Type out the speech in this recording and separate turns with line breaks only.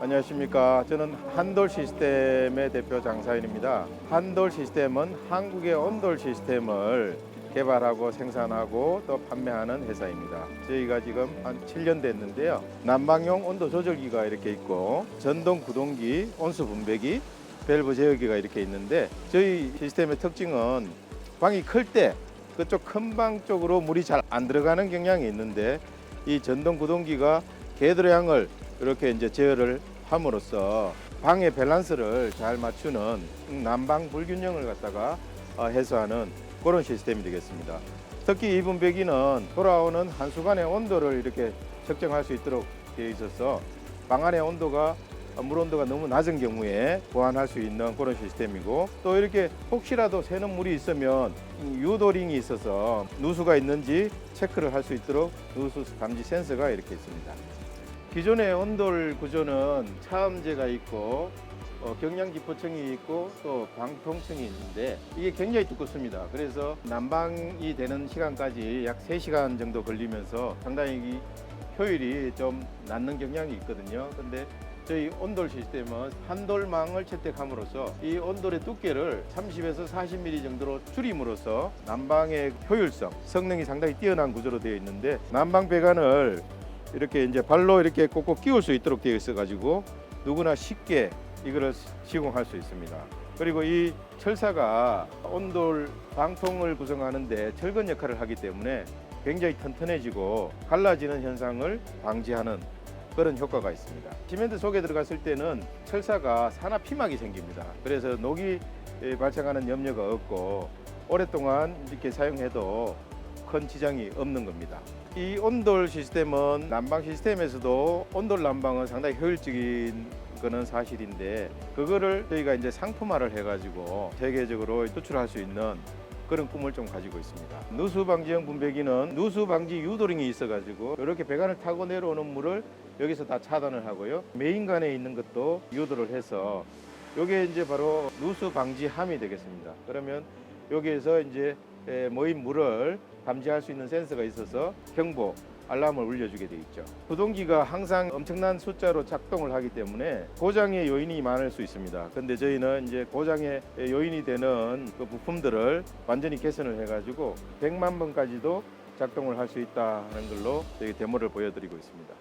안녕하십니까. 저는 한돌 시스템의 대표 장사인입니다. 한돌 시스템은 한국의 온돌 시스템을 개발하고 생산하고 또 판매하는 회사입니다. 저희가 지금 한 7년 됐는데요. 난방용 온도 조절기가 이렇게 있고 전동 구동기, 온수 분배기, 밸브 제어기가 이렇게 있는데 저희 시스템의 특징은 방이 클 때 그쪽 큰 방 쪽으로 물이 잘 안 들어가는 경향이 있는데 이 전동 구동기가 궤도량을 이렇게 이제 제어를 함으로써 방의 밸런스를 잘 맞추는 난방 불균형을 갖다가 어, 해소하는 그런 시스템이 되겠습니다. 특히 이 분 배기는 돌아오는 한수간의 온도를 이렇게 측정할 수 있도록 되어 있어서 방 안의 온도가 어, 물 온도가 너무 낮은 경우에 보완할 수 있는 그런 시스템이고 또 이렇게 혹시라도 새는 물이 있으면 유도링이 있어서 누수가 있는지 체크를 할 수 있도록 누수 감지 센서가 이렇게 있습니다. 기존의 온돌 구조는 차음제가 있고 어, 경량기포층이 있고 또 방통층이 있는데 이게 굉장히 두껍습니다. 그래서 난방이 되는 시간까지 약 3시간 정도 걸리면서 상당히 이 효율이 좀 낮는 경향이 있거든요. 근데 저희 온돌 시스템은 한돌망을 채택함으로써 이 온돌의 두께를 30에서 40mm 정도로 줄임으로써 난방의 효율성, 성능이 상당히 뛰어난 구조로 되어 있는데 난방 배관을 이렇게 이제 발로 이렇게 꼭꼭 끼울 수 있도록 되어 있어 가지고 누구나 쉽게 이거를 시공할 수 있습니다. 그리고 이 철사가 온돌 방통을 구성하는데 철근 역할을 하기 때문에 굉장히 튼튼해지고 갈라지는 현상을 방지하는 그런 효과가 있습니다. 시멘트 속에 들어갔을 때는 철사가 산화 피막이 생깁니다. 그래서 녹이 에, 발생하는 염려가 없고 오랫동안 이렇게 사용해도 큰 지장이 없는 겁니다. 이 온돌 시스템은 난방 시스템에서도 온돌 난방은 상당히 효율적인 거는 사실인데 그거를 저희가 이제 상품화를 해가지고 세계적으로 수출할 수 있는 그런 꿈을 좀 가지고 있습니다. 누수 방지형 분배기는 누수 방지 유도링이 있어가지고 이렇게 배관을 타고 내려오는 물을 여기서 다 차단을 하고요. 메인관에 있는 것도 유도를 해서 이게 이제 바로 누수 방지함이 되겠습니다. 그러면 여기에서 이제 에, 모인 물을 감지할 수 있는 센서가 있어서 경보, 알람을 울려주게 돼 있죠. 구동기가 항상 엄청난 숫자로 작동을 하기 때문에 고장의 요인이 많을 수 있습니다. 근데 저희는 이제 고장의 요인이 되는 그 부품들을 완전히 개선을 해가지고 100만 번까지도 작동을 할 수 있다는 걸로 저희 데모를 보여드리고 있습니다.